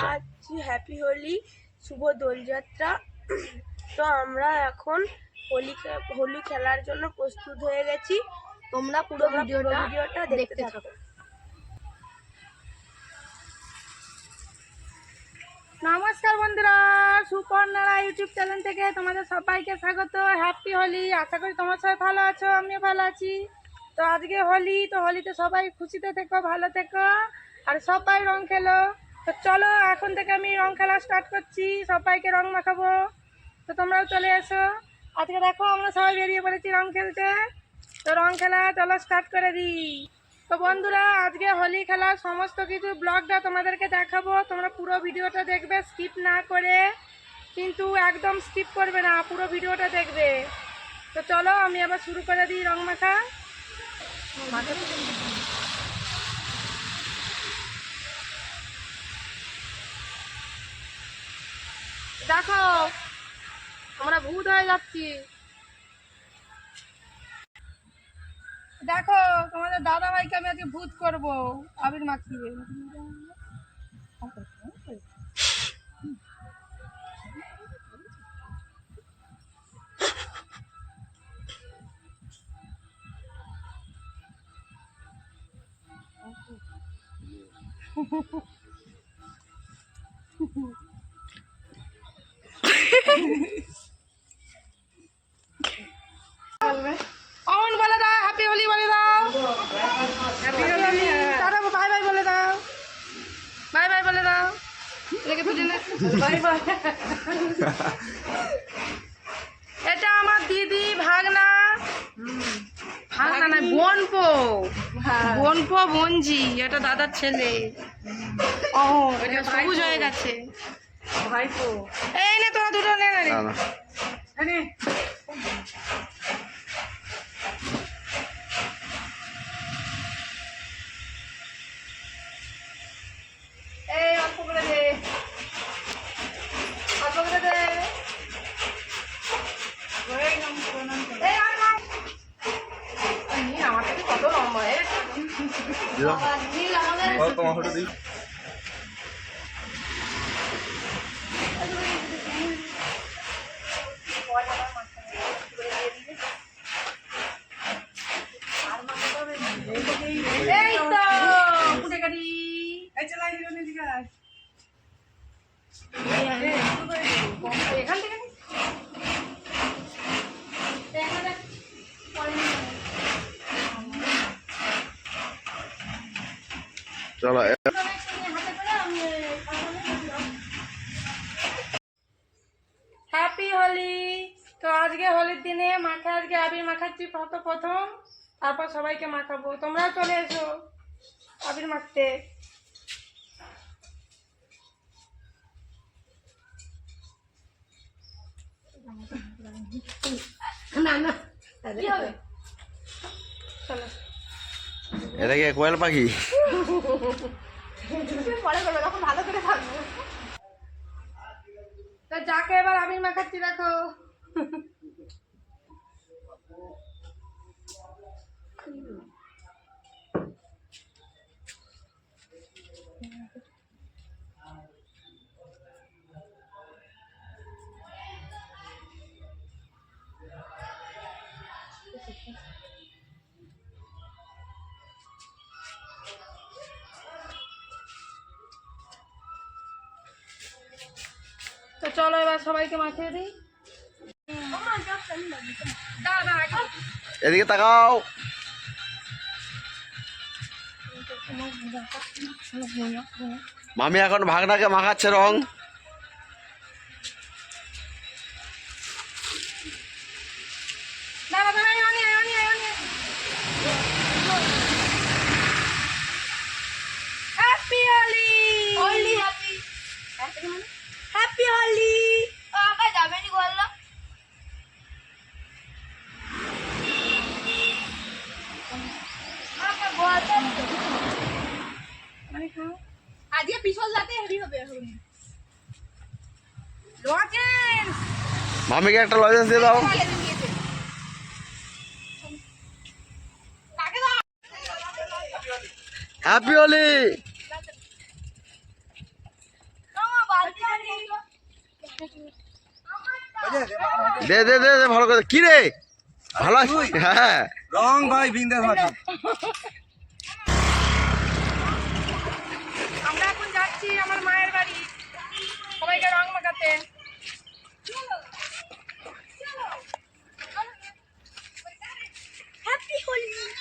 আজ হ্যাপি হোলি শুভ দোলযাত্রা। তো আমরা এখন হোলি হোলি খেলার জন্য প্রস্তুত হয়ে গেছি। তোমরা পুরো ভিডিওটা ভিডিওটা দেখতে থাকো। নমস্কার বন্ধুরা সুপর্ণারা ইউটিউব চ্যানেল থেকে তোমাদের সবাইকে স্বাগত। হ্যাপি হোলি আশা করি তোমার সবাই ভালো আছো আমিও ভালো আছি। তো আজকে হোলি তো হোলিতে সবাই খুশিতে থেকো ভালো থেকো। আর সবাই রং খেলো। তো চলো, এখন থেকে আমি রং খেলা স্টার্ট করছি। সবাইকে রং মাখাবো। তো তোমরাও চলে এসো। আজকে দেখো, আমরা সবাই বেরিয়ে পড়েছি রং খেলতে। তো রং খেলা, চলো স্টার্ট করে দিই। তো বন্ধুরা, আজকে হোলি খেলার সমস্ত কিছু ব্লগটা তোমাদেরকে দেখাবো। তোমরা পুরো ভিডিওটা দেখবে স্কিপ না করে। কিন্তু একদম স্কিপ করবে না, পুরো ভিডিওটা দেখবে। তো চলো, আমি আবার শুরু করে দিই রং মাখা। দেখো আমরা ভূত হয়ে যাচ্ছি। দেখো, তোমাদের দাদা ভাইকে আমি আজকে ভূত করব। আবির মাখিয়ে। অমন বলে দাও হ্যাপি হোলি বলে দাও। তারা বাই বাই বলে দাও। বাই বাই বলে দাও। নে। এটা আমার দিদি ভাগনা। ভাগনা নাই বোনপো। বোনপো বোনজি এটা দাদার ছেলে। ও এটা সবুজ হয়ে গেছে। ভাইপো। এই নে তোরা দুটো নে নে না। না নে। আমার থেকে কত লম্বা তোমার দিই এই তো কুটে কাটি এখান থেকে নে। এখানে পরে নিয়ে যাব। চলো হ্যাপি হোলি তো আজকে হোলির দিনে মাখা আজকে আবির মাখাচ্ছি প্রথম প্রথম? তারপর সবাইকে মাখাবো। তোমরাও চলে এসো আবির মাখতে। কি হবে? চলো। এটা কি কোয়েল পাখি? যাকে এবার আমি মাখাচ্ছি দেখো। চলো এবার সবাইকে মাখিয়ে দিই। এদিকে তাকাও মামি এখন ভাগনাকে মাখাচ্ছে রং মামিকে একটা লজেন্স দিয়ে দাও। হ্যাপি অলি দে দে দে ভালো করে। কি রে? ভালো হ্যাঁ। রং ভাই বিন্দাস ভাই। আমরা এখন যাচ্ছি আমার মায়ের বাড়ি। সবাইকে রং মাখাতে।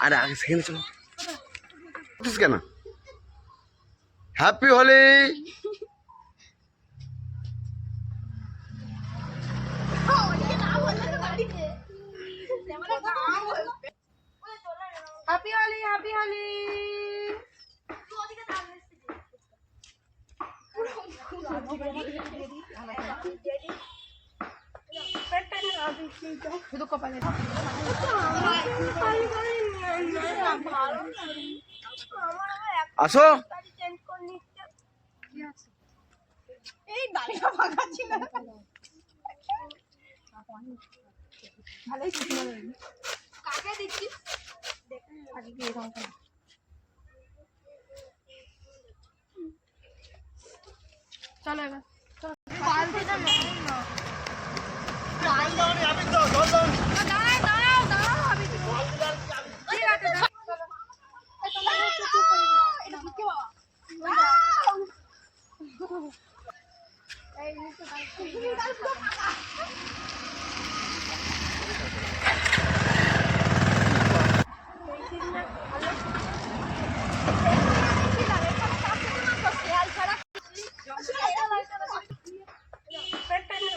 আরে আগে সেখানে চলো। কেন? Happy Holi happy Holi happy Holi শুধু কপালে আসো। চেঞ্জ করে নিচ্ছে এই দাঁড়িয়ে না কাকে দিচ্ছিস চলো এবার। বালতিটা নেই না দাঁড়াও দাঁড়াও দাঁড়াও আমি ঠিক আছে দাও। এটা ঢুকে বাবা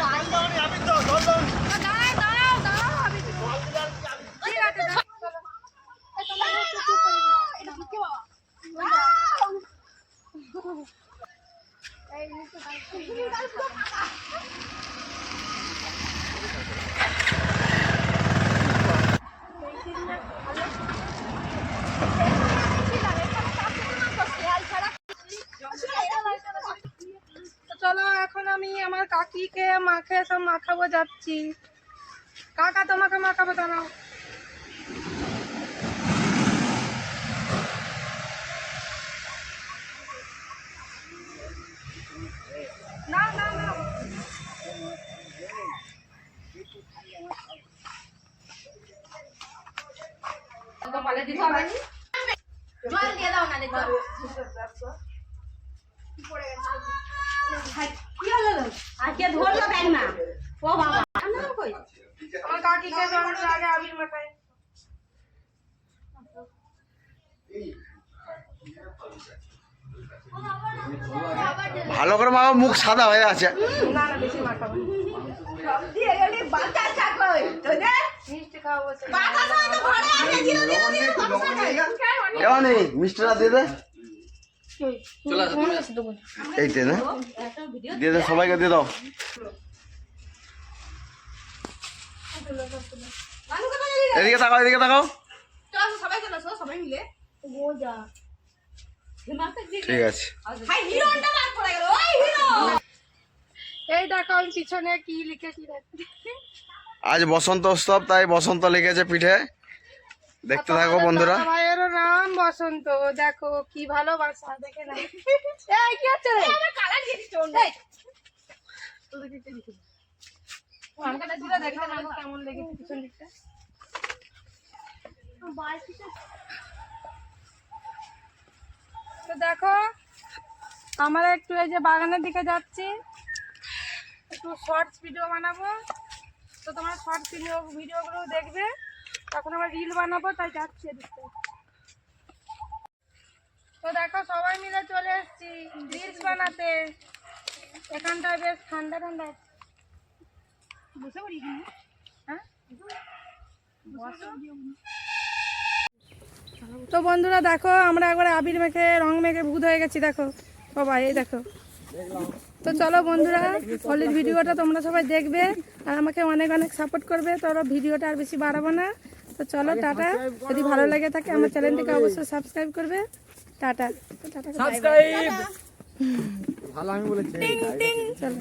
নেই না দাঁড়াও দাঁড়াও দাঁড়াও আমি ঠিক আছে দাও। এটা ঢুকে বাবা তো চলো এখন আমি আমার কাকিকে মাকে সব মাখাবো যাচ্ছি। কাকা তোমাকে মাখাবো দাঁড়াও। না না না কপালে দিতে হবে জল দিয়ে দাও না দেখো। আজকে ধরলো ব্যাগ না। ও বাবা। আমার কাকিকে জন্মের আগে আবির মাখায় ভালো করে মাখো মুখ সাদা হয়ে আছে। মিষ্টিটা দিয়ে দে। না? দিয়ে সবাইকে দিয়ে দাও। এদিকে তাকাও এদিকে তাকাও। ঠিক আছে। হাই হিরোটা বাদ পড়ে গেল ওই হিরো! এই দেখো পিছনে কি লিখেছি আজ বসন্ত উৎসব তাই বসন্ত লিখেছে পিঠে। দেখতে থাকো বন্ধুরা। দাদা ভাইয়েরও নাম বসন্ত দেখো কি ভালোবাসা দেখে না এই কি হচ্ছে রে? কালার দিয়ে দিচ্ছ এই, তো দেখো আমরা একটু এই যে বাগানের দিকে যাচ্ছি। একটু শর্টস ভিডিও বানাবো। তো তোমরা শর্ট ভিডিও ভিডিওগুলো দেখবে। তখন আমরা রিল বানাবো, তাই যাচ্ছি এদিকটা। তো দেখো, সবাই মিলে চলে এসেছি রিলস বানাতে। এখানটায় বেশ ঠান্ডা ঠান্ডা। বসে হ্যাঁ? তো বন্ধুরা, দেখো, আমরা একবার আবির মেখে, রং মেখে ভূত হয়ে গেছি, দেখো। সবাই এই দেখো। তো চলো বন্ধুরা, হোলির ভিডিওটা তোমরা সবাই দেখবে আর আমাকে অনেক অনেক সাপোর্ট করবে। তো ওরা ভিডিওটা আর বেশি বাড়াবো না। তো চলো টাটা। যদি ভালো লাগে থাকে আমার চ্যানেলটিকে অবশ্যই সাবস্ক্রাইব করবে। টাটা। তো টাটা সাবস্ক্রাইব চলো।